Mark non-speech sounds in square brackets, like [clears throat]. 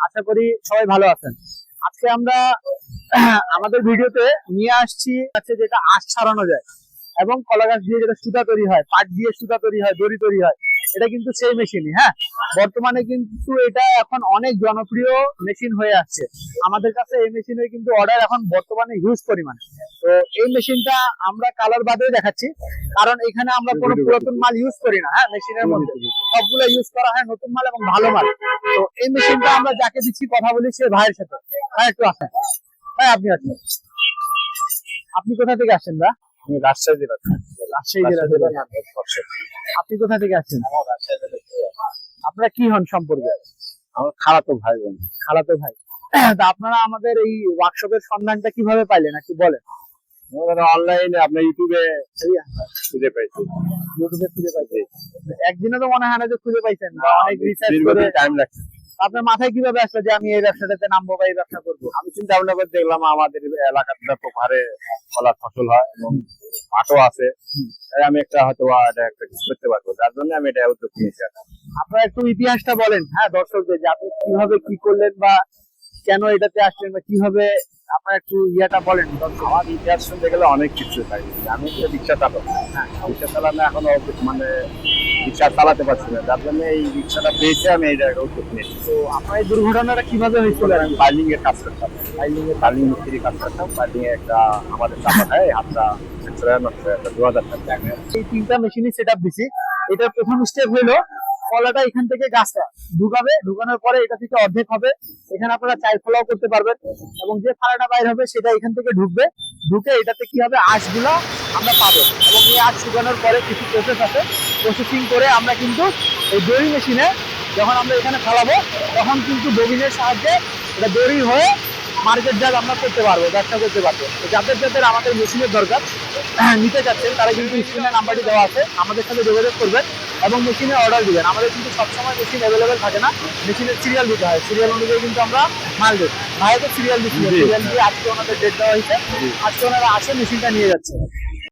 আশা করি সবাই ভালো আছেন। আজকে আমরা, আমাদের ভিডিওতে নিয়ে আসছি আজকে যেটা আশ ছাড়ানো যায়। এবং কলা গাছ দিয়ে যেটা সুতা তৈরি হয় পাট দিয়ে সুতা তৈরি হয় দড়ি তৈরি হয় এটা কিন্তু সেই মেশিনই হ্যাঁ? বর্তমানে কিন্তু এটা এখন অনেক জনপ্রিয় মেশিন হয়ে আসছে। আমাদের কাছে এই মেশিনের কিন্তু অর্ডার এখন বর্তমানে হিউজ পরিমাণে। তো এই মেশিনটা আমরা কালার বাদেও দেখাচ্ছি কারণ এখানে আমরা কোনো পুরাতন মাল ইউজ করি না হ্যাঁ? মেশিনের মধ্যে। সবগুলো ইউজ করা হয় নতুন মাল এবং ভালো মাল। তো এই মেশিনটা আমরা যাকে দিচ্ছি কথা বলি সে ভাইয়ের সাথে। ভাই একটু আসেন। ভাই আপনি আসেন। আপনি কোথা থেকে আসেন দা আমি রাজশাহী জেলা রাজশাহী জেলা আপনি কোথা থেকে আসছেন? আপনারা কি হন সম্পর্কে? আমার খালাতো ভাই বোন। খালাতো ভাই। তা আপনারা আমাদের এই ওয়ার্কশপের সন্ধানটা কীভাবে পাইলেন একটু বলেন? অনলাইনে আপনার ইউটিউবে খুঁজে পাইছি। ইউটিউবে খুঁজে পাইছেন একদিনে তো মনে হয় না যে খুঁজে পাইছেন অনেক রিসার্চ করে টাইম লাগছে। আপনার মাথায় কীভাবে আসলো যে আমি এই ব্যবসাটাতে নামবো বা এই ব্যবসা করব? আমি চিন্তা ভাবনা করে দেখলাম আমাদের এলাকাতে ব্যাপক হারে কলার ফসল হয় এবং পাটও আছে। আমি একটা হয়তো একটা কিছু করতে পারব। যার জন্য আমি এটা উদ্যোগ নিয়েছি। আপনারা একটু ইতিহাসটা বলেন। হ্যাঁ দর্শকদের যে আপনি কীভাবে কি করলেন বা কেন এটাতে আসলেন বা কীভাবে আপনার একটু ইয়েটা বলেন? আমার ইতিহাস শুনতে গেলে অনেক কিছু পাই আমি তো রিক্সা চালক। হ্যাঁ রিক্সা চালানো এখনও মানে রিক্সা চালাতে পারছি না। যার জন্য এই রিক্সাটা পেয়েছে আমি এই জায়গায় উদ্যোগ নিয়েছি তো আপনার এই দুর্ঘটনাটা কীভাবে হয়েছিল? আমি বার্লিং এর কাজ করতাম। বার্লিং এর বার্লিং মিস্ত্রি কাজ করতাম। বার্লিং এ একটা আমাদের চাপা হয় হাতটা। দু হাজার টাকা এই তিনটা মেশিনই সেট আপ দিছি। এটার প্রথম স্টেপ হলো কলাটা এখান থেকে গাছটা ঢুকাবে। ঢুকানোর পরে এটা থেকে অর্ধেক হবে। এখানে আপনারা চাইল ফলাও করতে পারবেন। এবং যে ফাড়াটা বাইর হবে সেটা এখান থেকে ঢুকবে। ঢুকে এটাতে কি হবে? আঁশগুলো আমরা পাবো। এবং এই আঁশ শুকানোর পরে কিছু প্রসেস আছে। প্রসেসিং করে আমরা কিন্তু এই দড়ি মেশিনে যখন আমরা এখানে ফেলাবো তখন কিন্তু ববিনের সাহায্যে এটা দড়ি হয়ে মার্কেট জাত আমরা করতে পারব ব্যবসা করতে পারব। যাদের যাদের আমাদের মেশিনের দরকার [clears throat] নিতে চাচ্ছেন তারা কিন্তু স্ক্রিনে নাম্বারটি দেওয়া আছে। আমাদের সাথে যোগাযোগ করবেন এবং মেশিনে অর্ডার দিবেন। আমাদের কিন্তু সবসময় মেশিন অ্যাভেলেবেল থাকে না। মেশিনের সিরিয়াল দিতে হয়। সিরিয়াল অনুযায়ী কিন্তু আমরা মাল দিই। ভাইকে সিরিয়াল দিচ্ছি। সিরিয়াল দিয়ে আজকে ওনাদের ডেট দেওয়া হয়েছে। আজকে ওনারা আসে মেশিনটা নিয়ে যাচ্ছে।